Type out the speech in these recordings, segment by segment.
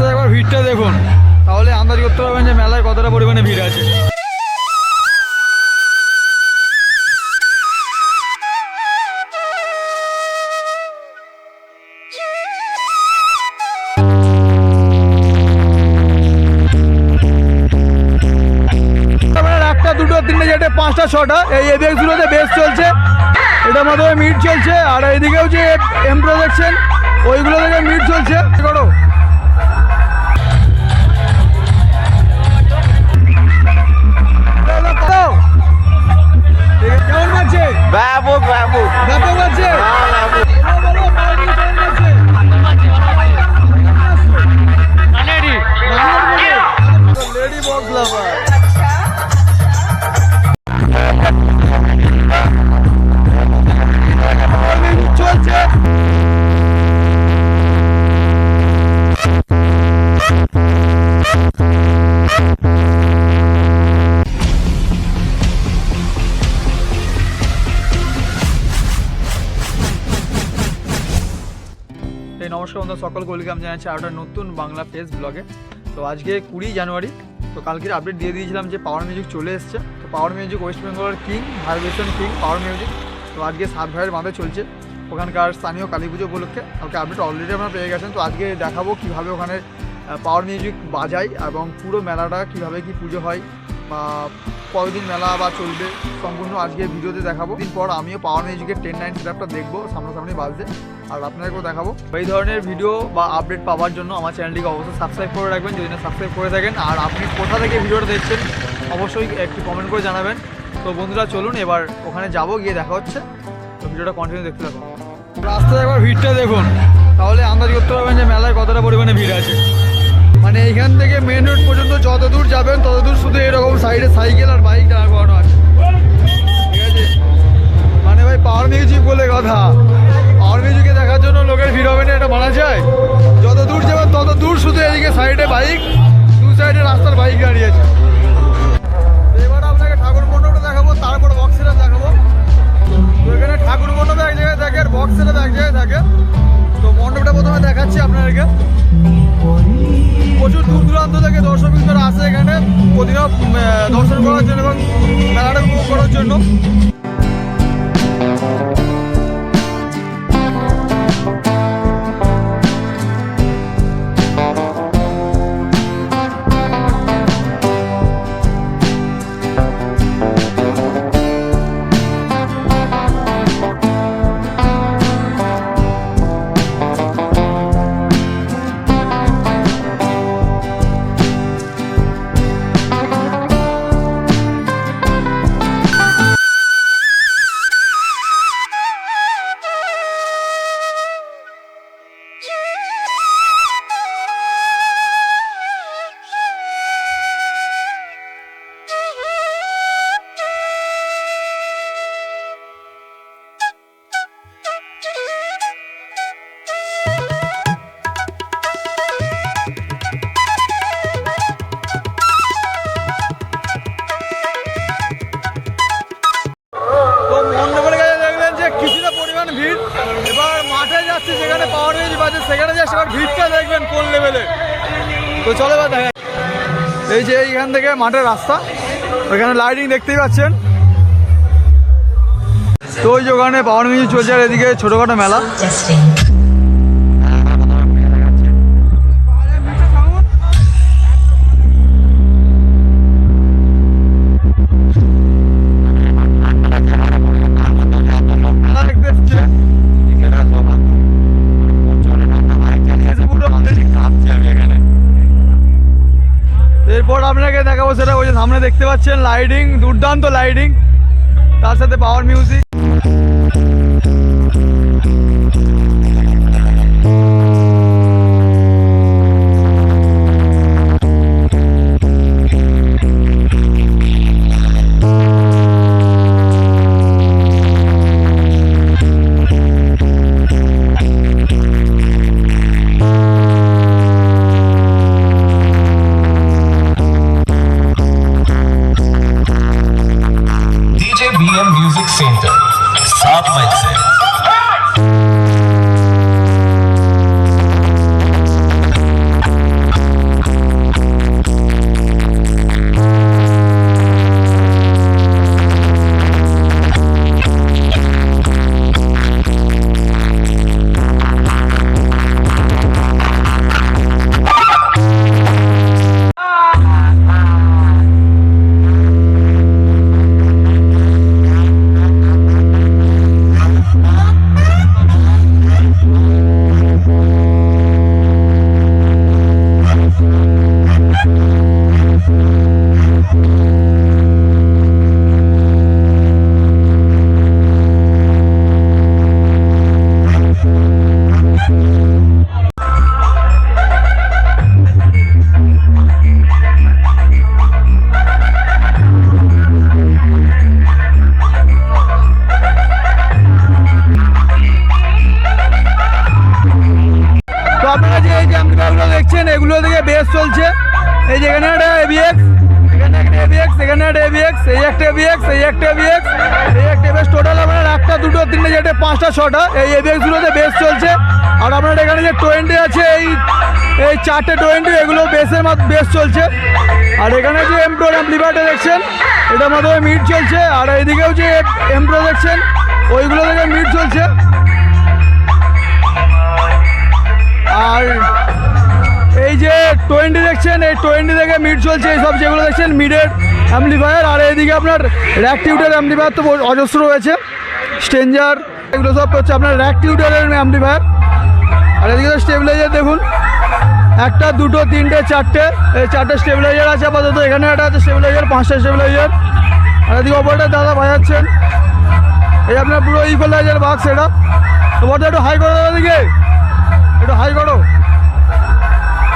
রাস্তায় একবার ভিড়টা দেখুন। তাহলে আন্দাজ করতে পারবেন যে মেলায় কতটা পরিমাণে ভিড় আছে। একটা দুটো, তিনটে চারটে পাঁচটা, ছটা। এই এবিএক্সগুলোতে বেশ চলছে। এটার মাধ্যমে মিট চলছে। আর এইদিকেও যে এমপ্রো দেখছেন ওইগুলো থেকে মিট চলছে। করো। লাগছে ব্যাপক ব্যাপক। ব্যাপক লাগছে নমস্কার বন্ধু সকল ওয়েলকাম জানাচ্ছি আর একটা নতুন বাংলা পেজ ব্লগে তো আজকে কুড়ি জানুয়ারি, তো কালকের আপডেট দিয়ে দিয়েছিলাম যে পাওয়ার মিউজিক চলে এসছে। তো পাওয়ার মিউজিক ওয়েস্ট বেঙ্গলের king vibration king power music তো আজকে সাত ভাইয়ের বাঁধে চলছে, ওখানকার স্থানীয় কালী পুজো উপলক্ষে। কালকে আপডেট অলরেডি আপনারা পেয়ে গেছেন। তো আজকে দেখাবো কীভাবে ওখানে পাওয়ার মিউজিক বাজায় এবং পুরো মেলাটা কীভাবে কি পুজো হয় বা কতদিন মেলা বা চলবে, সম্পূর্ণ আজকে ভিডিওতে দেখাবো। দিন পর আমিও পাওয়ার মিউজিকের টেন নাইন সেটআপটা দেখব, সামনাসামনি বাজতে আর আপনাদেরকেও দেখাবো। এই ধরনের ভিডিও বা আপডেট পাওয়ার জন্য আমার চ্যানেলটিকে অবশ্যই সাবস্ক্রাইব করে রাখবেন, যদি না সাবস্ক্রাইব করে থাকেন। আর আপনি কোথা থেকে ভিডিওটা দেখছেন, অবশ্যই একটু কমেন্ট করে জানাবেন। তো বন্ধুরা, চলুন এবার ওখানে যাব, গিয়ে দেখা হচ্ছে। তো ভিডিওটা কন্টিনিউ দেখতে থাকুন। রাস্তায় একবার ভিড়টা দেখুন, তাহলে আন্দাজ করতে পারবেন যে মেলায় কতটা পরিমাণে ভিড় আছে। মানে এইখান থেকে মেন রোড পর্যন্ত যত দূর যাবেন তত দূর শুধু এরকম সাইডে সাইকেল আর বাইক দাঁড় করানো আছে। ঠিক আছে? মানে ভাই পাওয়ার মিউজিক বলে কথা। পাওয়ার মিউজিকে দেখার জন্য লোকের ভিড় হবে না, এটা মানা যায়। যত দূর যাবেন তত দূর শুধু এদিকে সাইডে বাইক দু সাইডে রাস্তার বাইক দাঁড়িয়ে আছে। এবার আপনাকে ঠাকুর মণ্ডপটা দেখাবো দেখাবো। এখানে ঠাকুর মণ্ডপ এক জায়গায় থাকে এক জায়গায় তো মণ্ডপটা প্রথমে দেখাচ্ছি আপনাদেরকে। প্রচুর দূর দূরান্ত থেকে দর্শক আসে এখানে। প্রতিদিন দর্শন করার জন্য এবং বাজে সেখানে যাচ্ছে এবার ভিড়টা দেখবেন কোন লেভেলে তো চলো এবার দেখা এই যে এইখান থেকে মাঠের রাস্তা, ওইখানে লাইটিং দেখতেই পাচ্ছেন। তো ওই যে ওখানে পাওয়ার মিউজিক চলছে আর এদিকে ছোটোখাটো মেলা। সামনে দেখতে পাচ্ছেন লাইটিং দুর্দান্ত লাইটিং তার সাথে power music BM Music Center, सात मई से এগুলো থেকে বেস চলছে। এই যে এখানে একটা এবিএক্স এখানে একটা এবিএক্স এখানে একটা এবিএক্স এই একটা এবিএক্স এই একটা এই টোটাল আপনার একটা, দুটো, তিনটে, চারটে, পাঁচটা, ছটা, এই এবিএক্স গুলোতে বেস চলছে। আর আপনার এখানে যে টোয়েন্টি আছে, এই এই চারটে টোয়েন্টি এগুলো বেসের মাত্র বেস চলছে। আর এখানে যে এমপ্রোর অ্যাম্পলিফায়ারটা দেখছেন, এটার মাধ্যমে মিট চলছে। আর এইদিকেও যে এমপ্রো দেখছেন, ওইগুলো থেকে মিট চলছে। আর এই যে টোয়েন্টি দেখছেন, এই টোয়েন্টি থেকে মিড চলছে এইসব যেগুলো দেখছেন মিডের অ্যাম্পলিফায়ার আর এইদিকে আপনার র্যাক টিউটার অ্যাম্পলিফায়ার তো অজস্র রয়েছে স্টেঞ্জার এগুলো সব হচ্ছে আপনার র্যাক টিউটারের অ্যাম্পলিফায়ার আর এদিকে স্টেবিলাইজার দেখুন, একটা, দুটো, তিনটে, চারটে, এই চারটে স্টেবিলাইজার আছে আপাতত, এখানে একটা আছে স্টেবিলাইজার পাঁচটা স্টেবিলাইজার আর এদিকে ওপরটা দাদা বাজাচ্ছেন এই আপনার পুরো ইকোলাইজার বাক্স এটা ওপরটা একটু হাই করে দেবে দিকে একটু হাই করো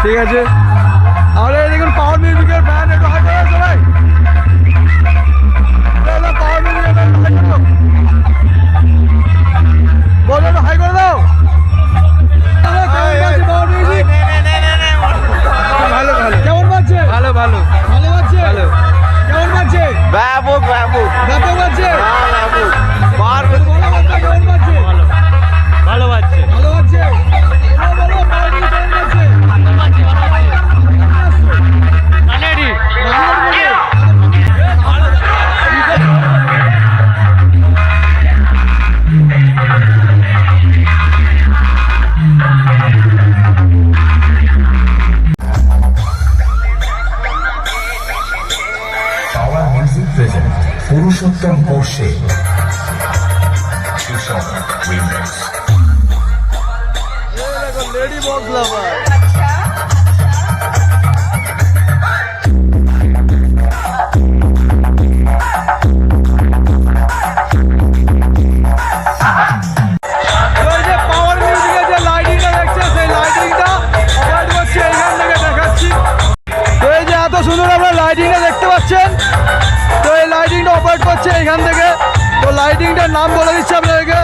ঠিক আছে। আর দেখুন পাওয়ার মিউজিকের ব্যান্ড একটু হাই করে প্রেজেন্ট পুরুষোত্তম বর্ষে লেডি দিচ্ছি আপনাদেরকে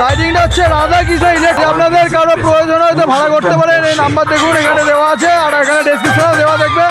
লাইটিংটা হচ্ছে ইলেকট্রিক। আপনাদের কারও প্রয়োজন হয়তো ভাড়া করতে পারেন। এই নাম্বার দেখুন, এখানে দেওয়া আছে। আর এখানে ডেসক্রিপশনে দেওয়া দেখবে।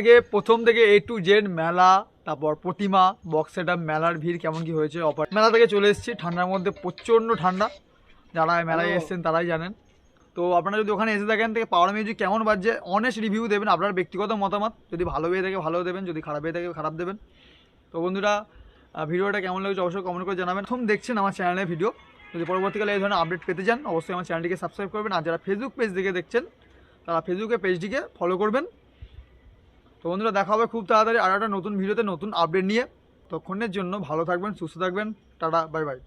আপনাকে প্রথম থেকে এ টু জেড মেলা তারপর প্রতিমা বক্স সেট মেলার ভিড় কেমন কি হয়েছে অপার মেলা থেকে চলে এসেছি। ঠান্ডার মধ্যে প্রচণ্ড ঠান্ডা। যারা মেলায় এসেছেন তারাই জানেন। তো আপনারা যদি ওখানে এসে থাকেন থেকে পাওয়ার মিউজিক কেমন বাজছে অনেস্ট রিভিউ দেবেন আপনার ব্যক্তিগত মতামত। যদি ভালো হয়ে থাকে ভালো দেবেন যদি খারাপ হয়ে থাকে খারাপ দেবেন। তো বন্ধুরা ভিডিওটা কেমন লাগছে অবশ্যই কমেন্ট করে জানাবেন। প্রথম দেখছেন আমার চ্যানেলের ভিডিও যদি পরবর্তীকালে এই ধরনের আপডেট পেতে চান অবশ্যই আমার চ্যানেলটিকে সাবস্ক্রাইব করবেন। আর যারা ফেসবুক পেজ থেকে দেখছেন তারা ফেসবুকে পেজটিকে ফলো করবেন। তো বন্ধুরা, দেখা হবে খুব তাড়াতাড়ি আর একটা নতুন ভিডিওতে, নতুন আপডেট নিয়ে। তখনের জন্য ভালো থাকবেন, সুস্থ থাকবেন। Tata bye bye